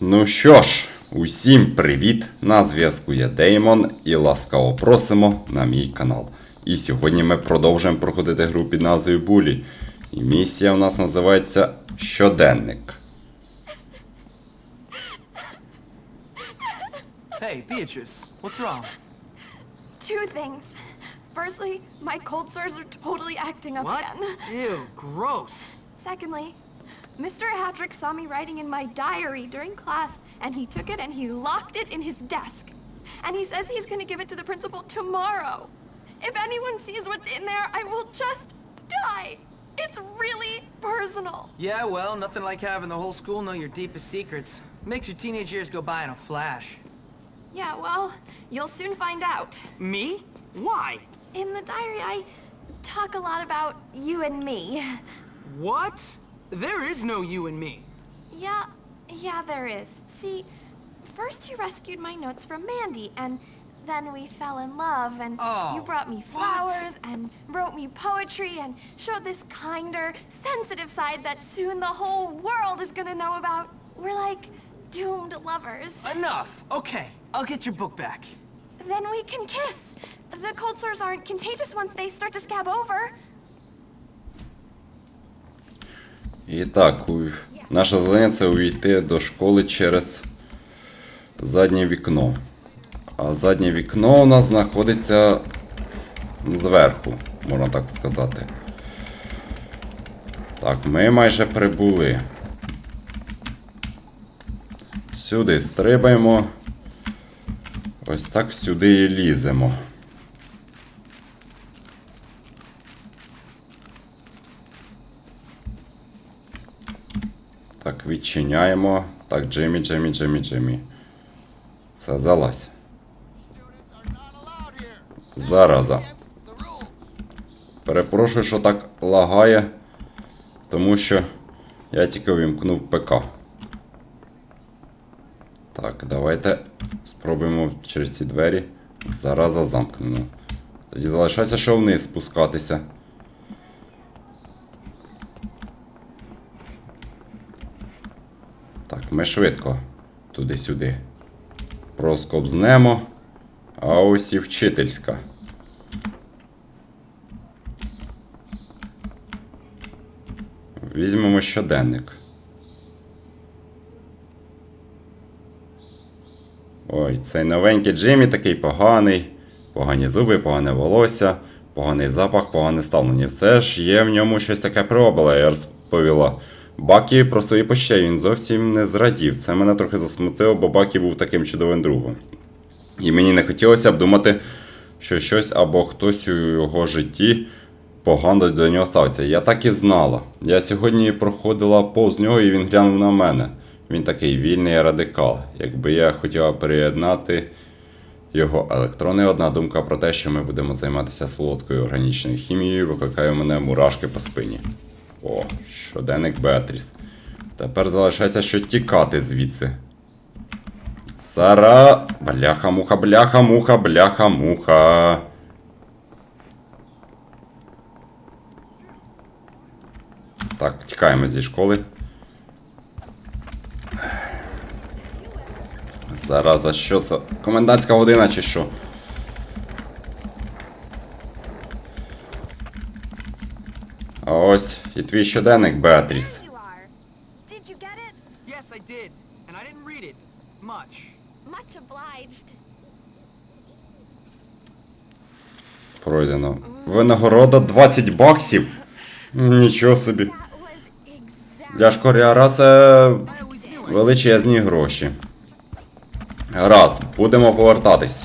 Ну що ж, усім привіт! На зв'язку я Деймон і ласкаво просимо на мій канал. І сьогодні ми продовжуємо проходити гру під назвою Булі. І місія у нас називається Щоденник. Hey, Beatrice, what's wrong? Two things. Firstly, my cold sores are totally acting up What? again. Ew, gross. Secondly, Mr. Hatrick saw me writing in my diary during class, and he took it and he locked it in his desk. And he says he's gonna give it to the principal tomorrow. If anyone sees what's in there, I will just die. It's really personal. Yeah, well, nothing like having the whole school know your deepest secrets. Makes your teenage years go by in a flash. Yeah, well, you'll soon find out. Me? Why? In the diary, I talk a lot about you and me. What? There is no you and me. Yeah, yeah, there is. See, first you rescued my notes from Mandy, and then we fell in love, and Oh, you brought me what? flowers and wrote me poetry and showed this kinder, sensitive side that soon the whole world is gonna know about. We're like doomed lovers. Enough. Okay, I'll get your book back. Then we can kiss. The cold sores aren't contagious once they start to scab over. І так, наше завдання це увійти до школи через заднє вікно. А заднє вікно у нас знаходиться зверху, можна так сказати. Так, ми майже прибули. Сюди стрибаємо. Ось так сюди і ліземо. Так, відчиняємо. Так, Джиммі, Джиммі, Джиммі, Джиммі. Все, залазь. Зараза. Перепрошую, що так лагає, тому що я тільки увімкнув ПК. Так, давайте спробуємо через ці двері. Зараза замкнено. Тоді залишається, що вниз спускатися. Так, ми швидко туди-сюди. Проскобзнемо. А ось і вчительська. Візьмемо щоденник. Ой, цей новенький Джиммі такий поганий. Погані зуби, погане волосся, поганий запах, погане ставлення. Все ж є в ньому щось таке пробила, я розповіла. Бакі про свої почуття він зовсім не зрадів. Це мене трохи засмутило, бо Бакі був таким чудовим другом. І мені не хотілося б думати, що щось або хтось у його житті погано до нього ставиться. Я так і знала. Я сьогодні проходила повз нього і він глянув на мене. Він такий вільний радикал. Якби я хотіла приєднати його електрони, одна думка про те, що ми будемо займатися солодкою органічною хімією, викликає мене мурашки по спині. О, щоденник Беатріс. Тепер залишається що тікати звідси. Сара. Бляха-муха, бляха-муха, бляха-муха. Так, тікаємо зі школи. Зараза, що це? Комендантська година чи що? А ось і твій щоденник, Беатріс. Пройдено. Винагорода 20 баксів. Нічого собі. Для школяра це величезні гроші. Раз, будемо повертатись